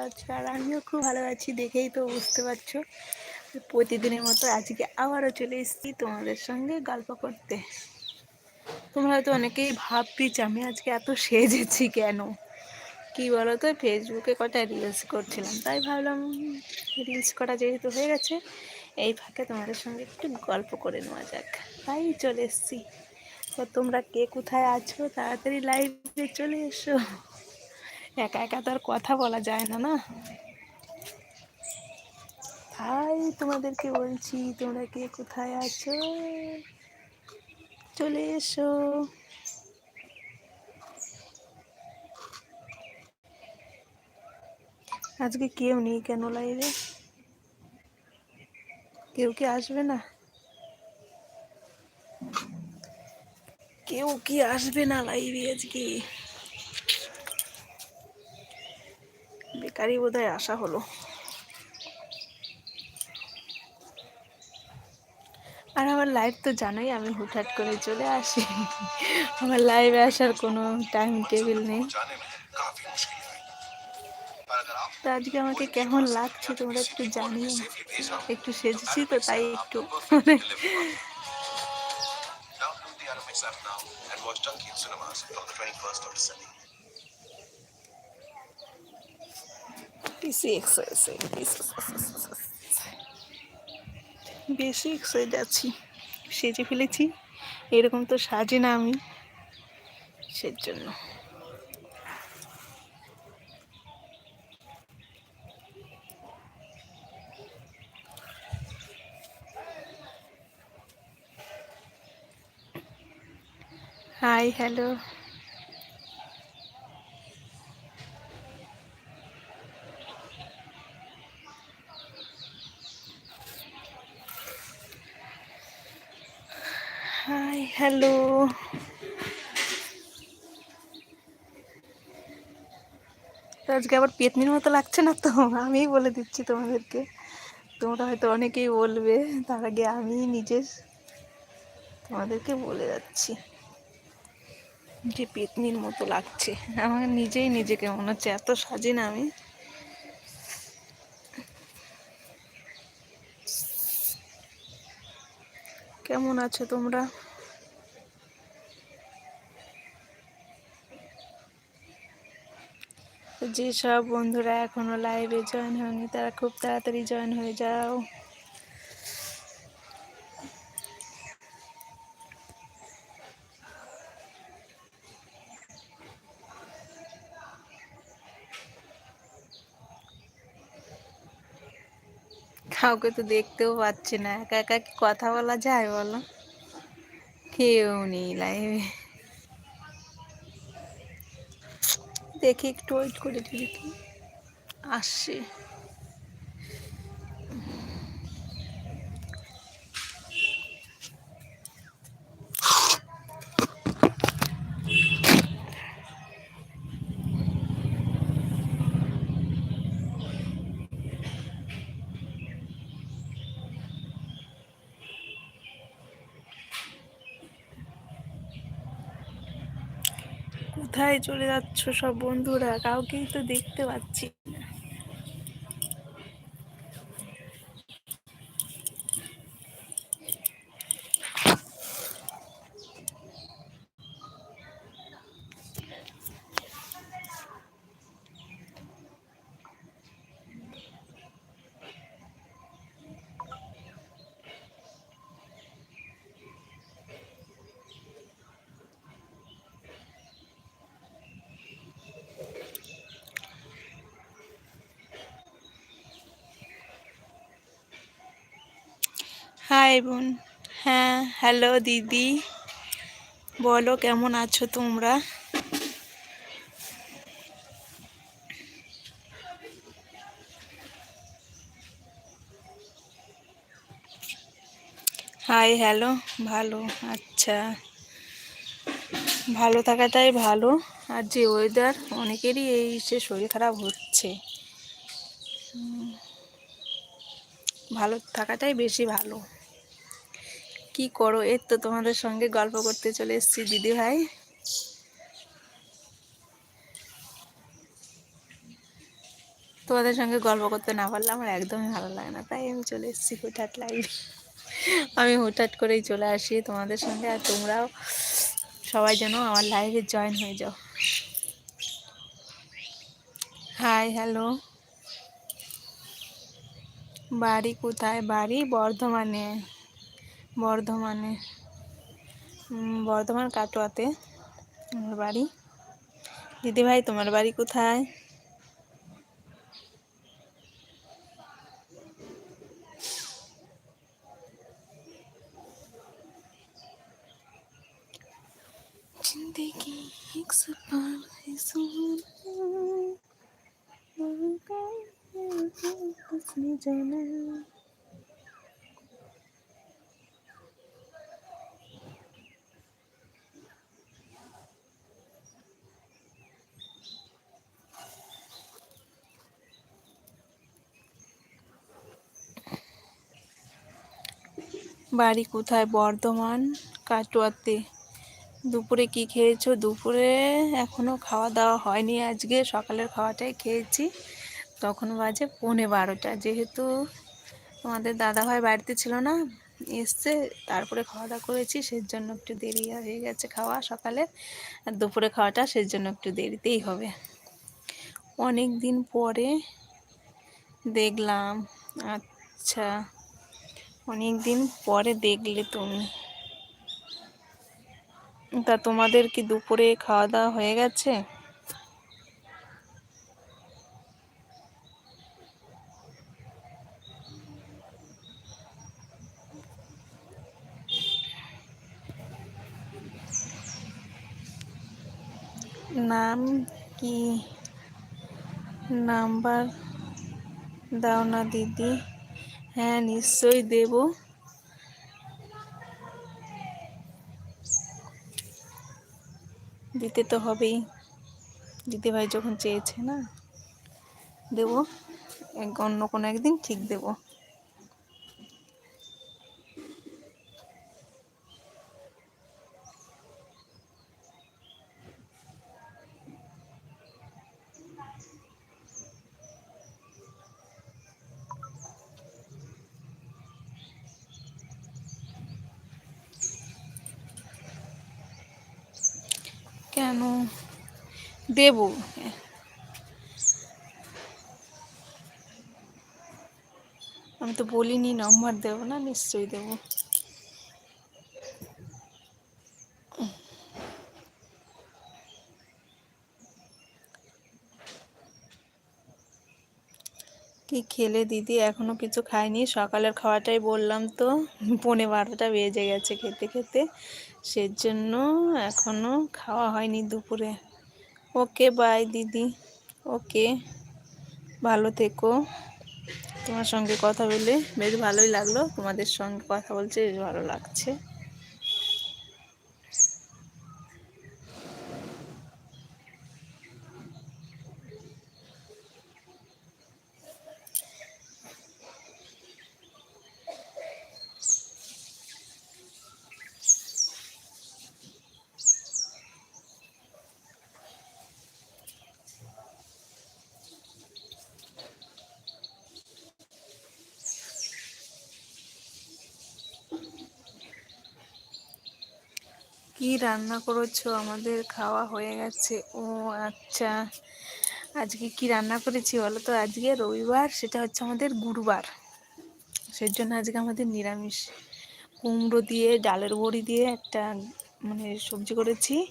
ভালো আছো আর আমিও খুব ভালো আছি দেখেই তো বুঝতে পারছ। প্রতিদিনের মতো আজকে আবারও চলে এসেছি তোমাদের সঙ্গে গল্প করতে। তোমরা হয়তো অনেকেই ভাবছিস আমি আজকে এত সেজেছি কেন? কি বলো তো ফেসবুকে কটা রিলস করছিলাম, তাই ভাবলাম রিলস করা যেহেতু হয়ে গেছে, এই ফাঁকে তোমাদের সঙ্গে একটু গল্প করে নেওয়া যাক। তাই চলে এসেছি। তো তোমরা কে কোথায় আছো, তাড়াতাড়ি লাইভে চলে এসো। একা একা তো আর কথা বলা যায় না না? ভাই তোমাদেরকে বলছি, তোমরা কে কোথায় আছো? চলে এসো। আজকে কেউ নেই কেন লাইভে? কেউ কি আসবে না? কেউ কি আসবে না লাইভে আজকে? বেকারি বোধহয় আসা হলো। আর আমার লাইভ তো জানোই, আমি হুটহাট করে চলে আসি। আমার লাইভে আসার কোনো টাইম টেবিল নেই। তো আজকে আমাকে কেমন লাগছে তোমরা একটু জানিও। একটু সেজেছি তো, তাই একটু মানে and watch Donkey in cinemas from the 21st of December. বেশি এক্সারসাইজ বেশি এক্সারসাইজ আছি সেজে ফেলেছি। এরকম তো সাজে না আমি। সের জন্য হাই হ্যালো হাই হ্যালো আজকে আবার পেতনির মতো লাগছে না তো? আমিই বলে দিচ্ছি তোমাদেরকে। তোমরা হয়তো অনেকেই বলবে, তার আগে আমি নিজে তোমাদেরকে বলে যাচ্ছি যে পেতনির মতো লাগছে। আমার নিজেই নিজেকে মনে হচ্ছে, এত সাজি না আমি। কেমন আছো তোমরা? যেসব বন্ধুরা এখনও লাইভে জয়েন হয়নি, তারা খুব তাড়াতাড়ি জয়েন হয়ে যাও। কাউকে তো দেখতেও পাচ্ছি না, একা একা কি কথা বলা যায় বলো? কেউ নেই লাইভে দেখি একটু ওয়েট করে দেখি। আসছে। কোথায় চলে যাচ্ছ সব বন্ধুরা? কাউকেই তো দেখতে পাচ্ছি না হাই বোন হ্যাঁ হ্যালো দিদি। বলো, কেমন আছো তোমরা? হাই হ্যালো ভালো আচ্ছা। ভালো থাকাটাই ভালো। আর যে ওয়েদার অনেকেরই এই সে শরীর খারাপ হচ্ছে। ভালো থাকাটাই বেশি ভালো। কি করো? এর তো তোমাদের সঙ্গে গল্প করতে চলে এসেছি, দিদি ভাই। তোমাদের সঙ্গে গল্প করতে না পারলে আমার একদমই ভালো লাগে না। তাই আমি চলে এসেছি হুটহাট লাইভ আমি হুটহাট করেই চলে আসি তোমাদের সঙ্গে, আর তোমরাও সবাই যেন আমার লাইভে জয়েন হয়ে যাও। হাই হ্যালো বাড়ি কোথায়? বাড়ি বর্ধমানে। বর্ধমানে উম, বর্ধমান কাটোয়াতে আমার বাড়ি দিদিভাই তোমার বাড়ি কোথায় जिंदगी एक सफर है सुहाना, उसने जाना বাড়ি কোথায়? বর্ধমান, কাটোয়াতে। দুপুরে কি খেয়েছো? দুপুরে এখনও খাওয়া দাওয়া হয়নি আজকে। সকালের খাওয়াটাই খেয়েছি। তখন বাজে পৌনে বারোটা। যেহেতু তোমাদের দাদাভাই বাড়িতে ছিল না, এসছে। তারপরে খাওয়া দাওয়া করেছি। সেই জন্য একটু দেরি হয়ে গেছে খাওয়া সকালে। আর দুপুরে খাওয়াটা সেই জন্য একটু দেরিতেই হবে। অনেক দিন পরে দেখলাম আচ্ছা অনেক দিন পরে দেখলে তুমি। তা তোমাদের কি দুপুরে খাওয়া দাওয়া হয়ে গেছে? নাম কি? নাম্বার দাও না, দিদি। হ্যাঁ নিশ্চয়ই দেব। দিতে তো হবেই। দিদিভাই যখন চেয়েছে না, দেব। অন্য কোনো একদিন ঠিক দেবো। কেন? দেবো। আমি তো বলিনি নম্বর দেবো না, নিশ্চয়ই দেবো। কি খেলে দিদি? এখনও কিছু খাইনি। সকালের খাওয়াটাই বললাম তো। পৌনে বারোটা বেজে গেছে খেতে খেতে। সেজন্য এখনও খাওয়া হয়নি দুপুরে। ওকে বাই দিদি। ওকে, ভালো থেকো। তোমার সঙ্গে কথা বলে বেশ ভালোই লাগল। তোমাদের সঙ্গে কথা বলছে বেশ ভালো লাগছে। কি রান্না করেছ? আমাদের খাওয়া হয়ে গেছে। ও আচ্ছা। আজকে কি রান্না করেছি বলো তো? আজকে রবিবার, সেটা হচ্ছে আমাদের গুরুবার। সেই জন্য আজকে আমাদের নিরামিষ। কুমড়ো দিয়ে, ডালের বড়ি দিয়ে একটা মানে সবজি করেছি।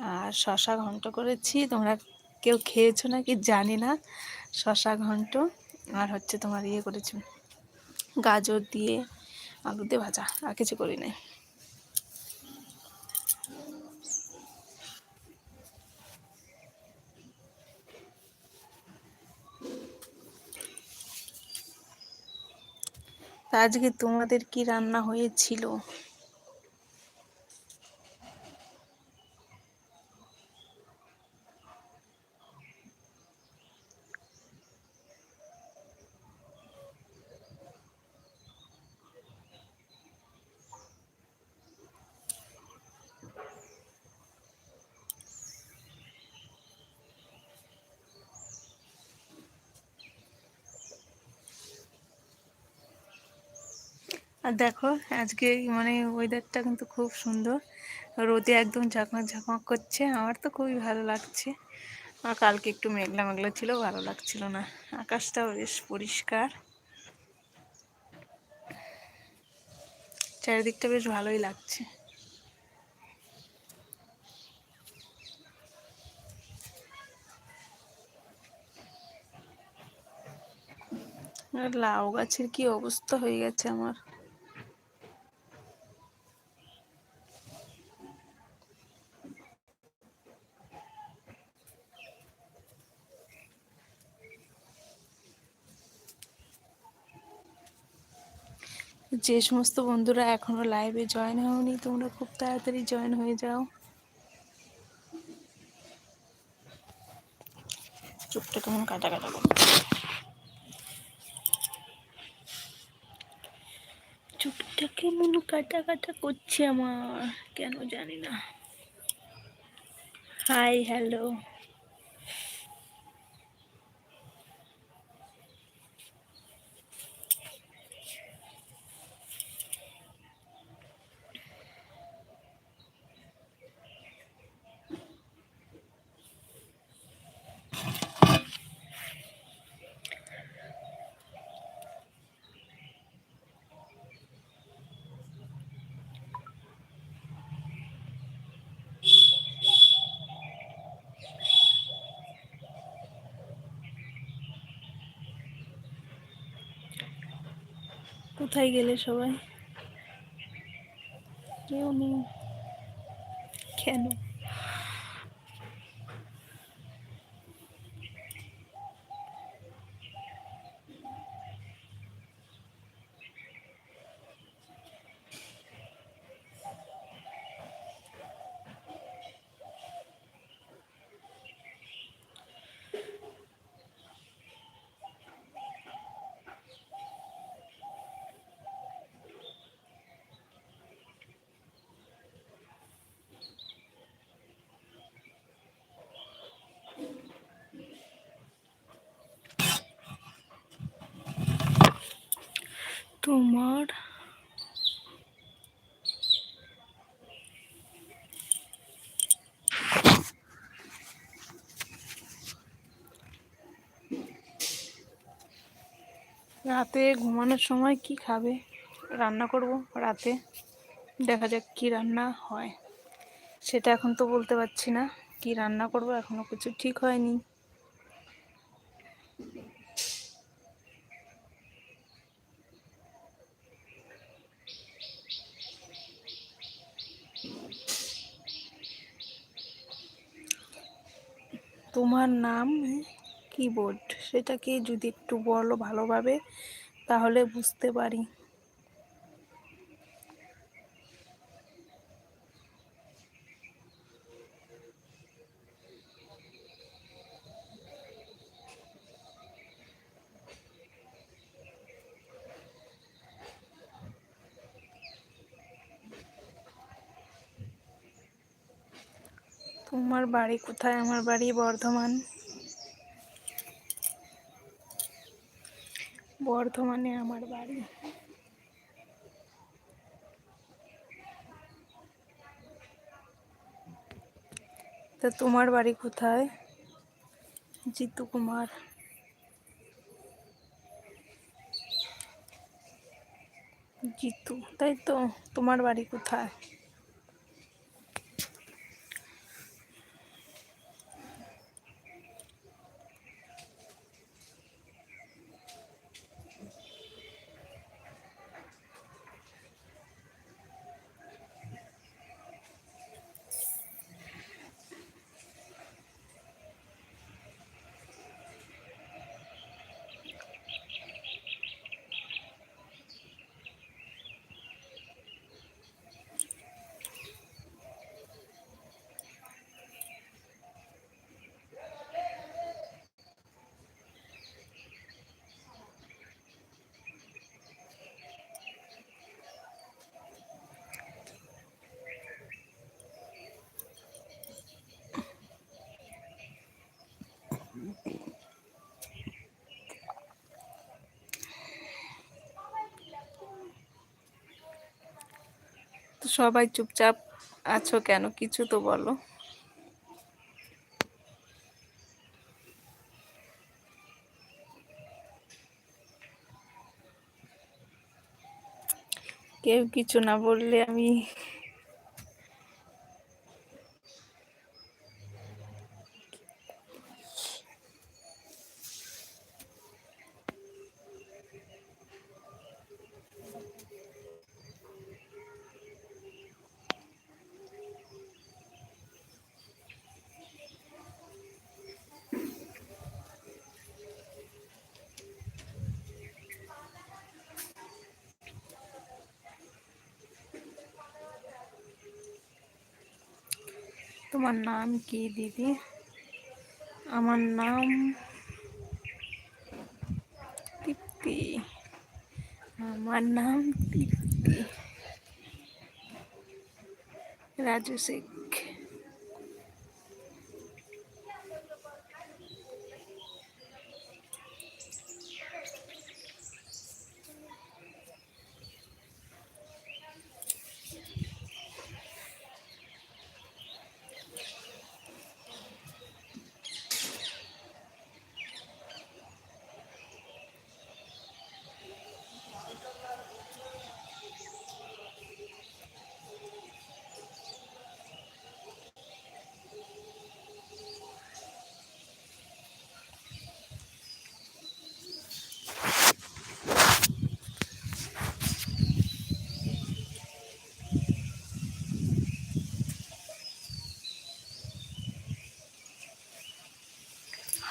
আর শশা ঘন্ট করেছি। তোমরা কেউ খেয়েছো নাকি জানি না। শশা ঘন্ট। আর হচ্ছে তোমার ইয়ে করেছি। গাজর দিয়ে আলু দিয়ে ভাজা। আর কিছু করি নাই। আজকে তোমাদের কি রান্না হয়েছিল? আর দেখো, আজকে মানে ওয়েদারটা কিন্তু খুব সুন্দর। রোদে একদম ঝাঁকমাক ঝাঁকমাক করছে। আমার তো খুবই ভালো লাগছে। আর কালকে একটু মেঘলা মেঘলা ছিল, ভালো লাগছিল না। আকাশটাও বেশ পরিষ্কার। চারিদিকটা বেশ ভালোই লাগছে। লাউ গাছের কি অবস্থা হয়ে গেছে আমার। যে সমস্ত বন্ধুরা এখনও লাইভে জয়েন হওনি, তোমরা খুব তাড়াতাড়ি জয়েন হয়ে যাও। চুপটা কেমন কাটা কাটা চুপটা কেমন কাটা কাটা করছে আমার, কেন জানি না। হাই হ্যালো কোথায় গেলে সবাই? কেউ নেই। কেন তোমার রাতে ঘুমানোর সময় কি খাবে? রান্না করব রাতে। দেখা যাক কি রান্না হয়। সেটা এখন তো বলতে পারছি না। কি রান্না করব এখনও কিছু ঠিক হয়নি। তোমার নাম সেটাকে যদি একটু বলো ভালোভাবে তাহলে বুঝতে পারি। তোমার বাড়ি কোথায়? আমার বাড়ি বর্ধমান। বর্ধমানে আমার বাড়ি। তা তোমার বাড়ি কোথায়? জিতু কুমার। জিতু, তাই তো? তোমার বাড়ি কোথায়? সবাই চুপচাপ আছো কেন? কিছু তো বলো। কেউ কিছু না বললে আমি তোমার নাম কি দিদি? আমার নাম তৃপ্তি আমার নাম তৃপ্তি রাজু শেখ।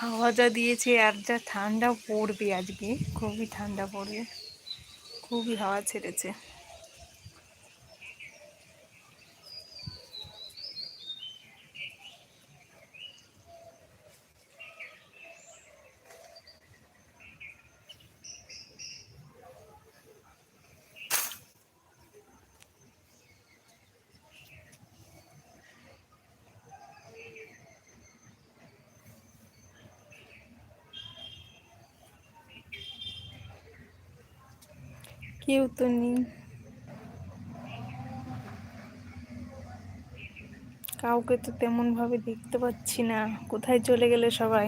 হাওয়া যা দিয়েছে আর যা ঠান্ডা পড়বে আজকে খুবই ঠান্ডা পড়বে খুবই হাওয়া ছেড়েছে। কেউ তো নেই। কাউকে তো তেমন ভাবে দেখতে পাচ্ছি না। কোথায় চলে গেলে সবাই?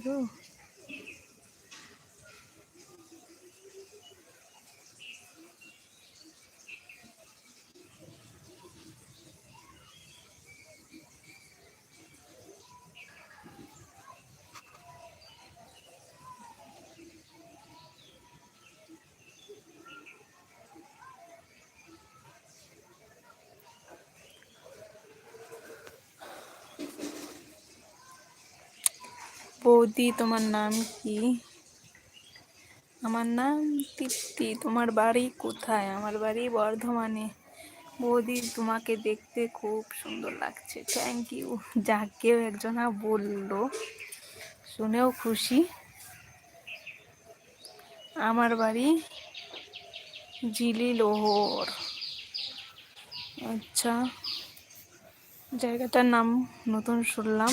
কি বৌদি, তোমার নাম কি? আমার নাম তৃপ্তি। তোমার বাড়ি কোথায়? আমার বাড়ি বর্ধমানে। বৌদি, তোমাকে দেখতে খুব সুন্দর লাগছে। থ্যাংক ইউ যাকেও একজনা বলল, শুনেও খুশি। আমার বাড়ি জিলি লোহর আচ্ছা জায়গাটার নাম নতুন শুনলাম।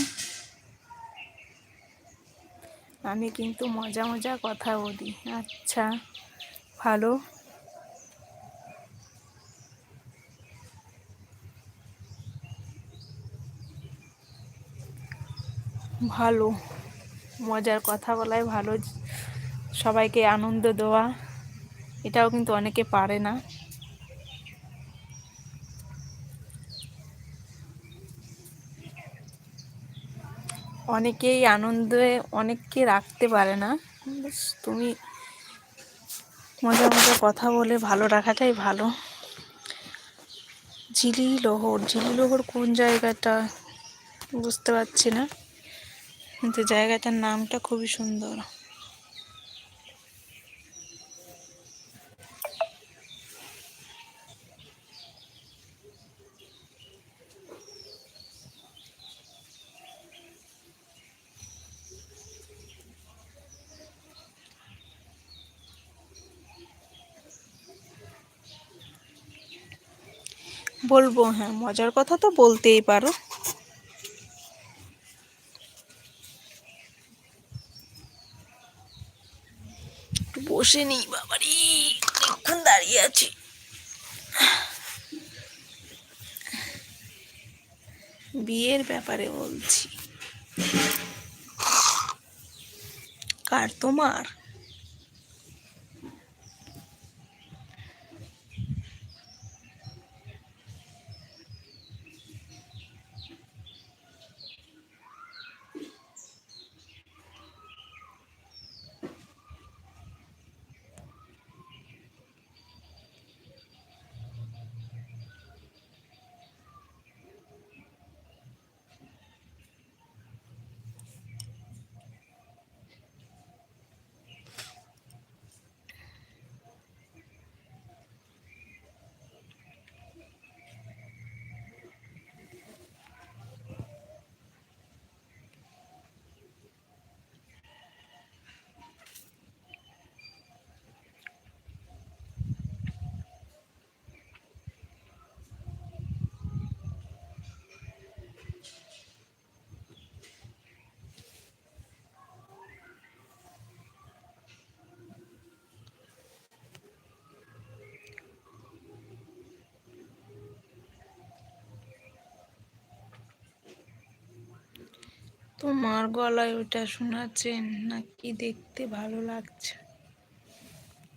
আমি কিন্তু মজা মজা কথা বলি। আচ্ছা ভালো। ভালো। মজার কথা বলাই ভালো। সবাইকে আনন্দ দেওয়া। এটাও কিন্তু অনেকে পারে না। অনেকেই আনন্দে, অনেককে রাখতে পারে না। তুমি মজা মজা কথা বলে ভালো রাখাটাই ভালো। ঝিলি লোহর ঝিলি লোহর কোন জায়গাটা? বুঝতে পারছি না। কিন্তু জায়গাটার নামটা খুবই সুন্দর। বলব হ্যাঁ মজার কথা তো বলতেই পারো। বসে নেই বাবারি, অনেকক্ষণ দাঁড়িয়ে আছি। বিয়ের ব্যাপারে বলছি। কার তোমার? তোমার গলায় ওটা শোনাচ্ছেন নাকি দেখতে ভালো লাগছে?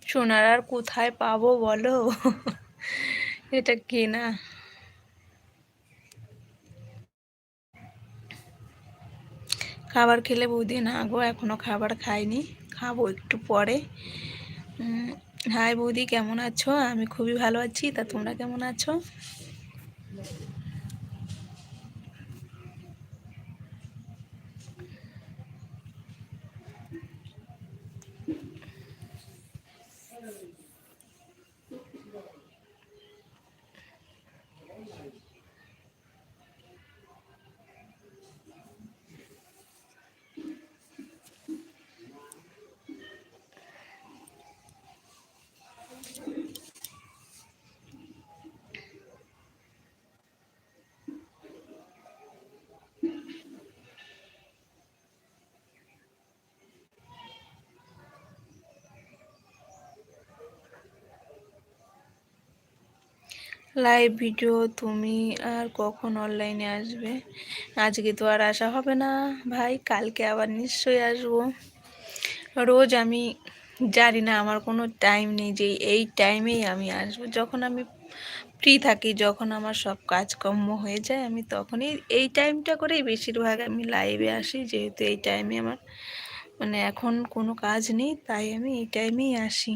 শোনার আর কোথায় পাবো বলো? এটা কেনা। খাবার খেলে বৌদি না গো, এখনও খাবার খাইনি। খাব একটু পরে। হাই বৌদি, কেমন আছো? আমি খুবই ভালো আছি। তা তোমরা কেমন আছো? লাইভ ভিডিও তুমি আর কখন অনলাইনে আসবে? আজকে তো আর আসা হবে না। ভাই, কালকে আবার নিশ্চয়ই আসব। রোজ আমি জানি না, আমার কোনো টাইম নেই যে এই টাইমেই আমি আসব। যখন আমি ফ্রি থাকি, যখন আমার সব কাজকর্ম হয়ে যায়, আমি তখনই এই টাইমটা করেই বেশিরভাগ আমি লাইভে আসি। যেহেতু এই টাইমে আমার মানে এখন কোনো কাজ নেই, তাই আমি এই টাইমেই আসি।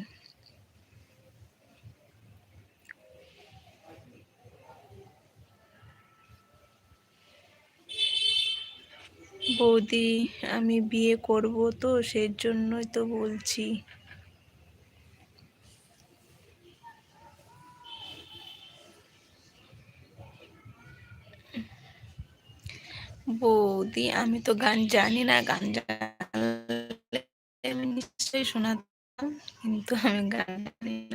বৌদি, আমি বিয়ে করব তো সেই জন্যই তো বলছি। বৌদি, আমি তো গান জানি না, গান জানলে আমি নিশ্চয়ই শোনাতাম, কিন্তু আমি গান জানি না।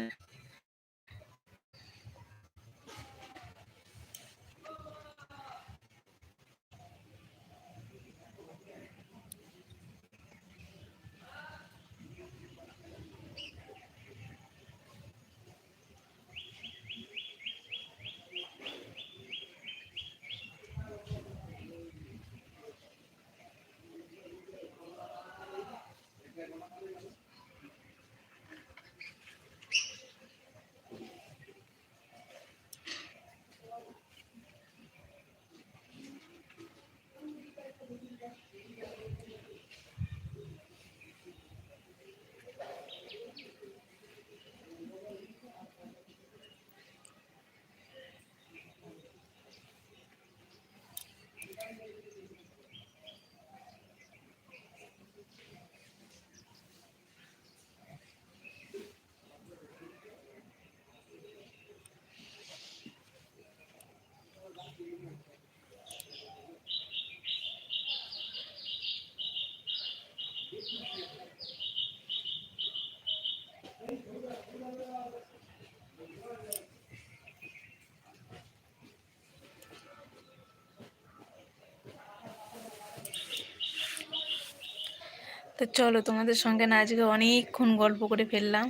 তো চলো তোমাদের সঙ্গে না আজকে অনেকক্ষণ গল্প করে ফেললাম।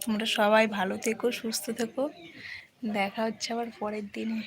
তোমরা সবাই ভালো থেকো, সুস্থ থেকো। দেখা হচ্ছে আবার পরের দিনে।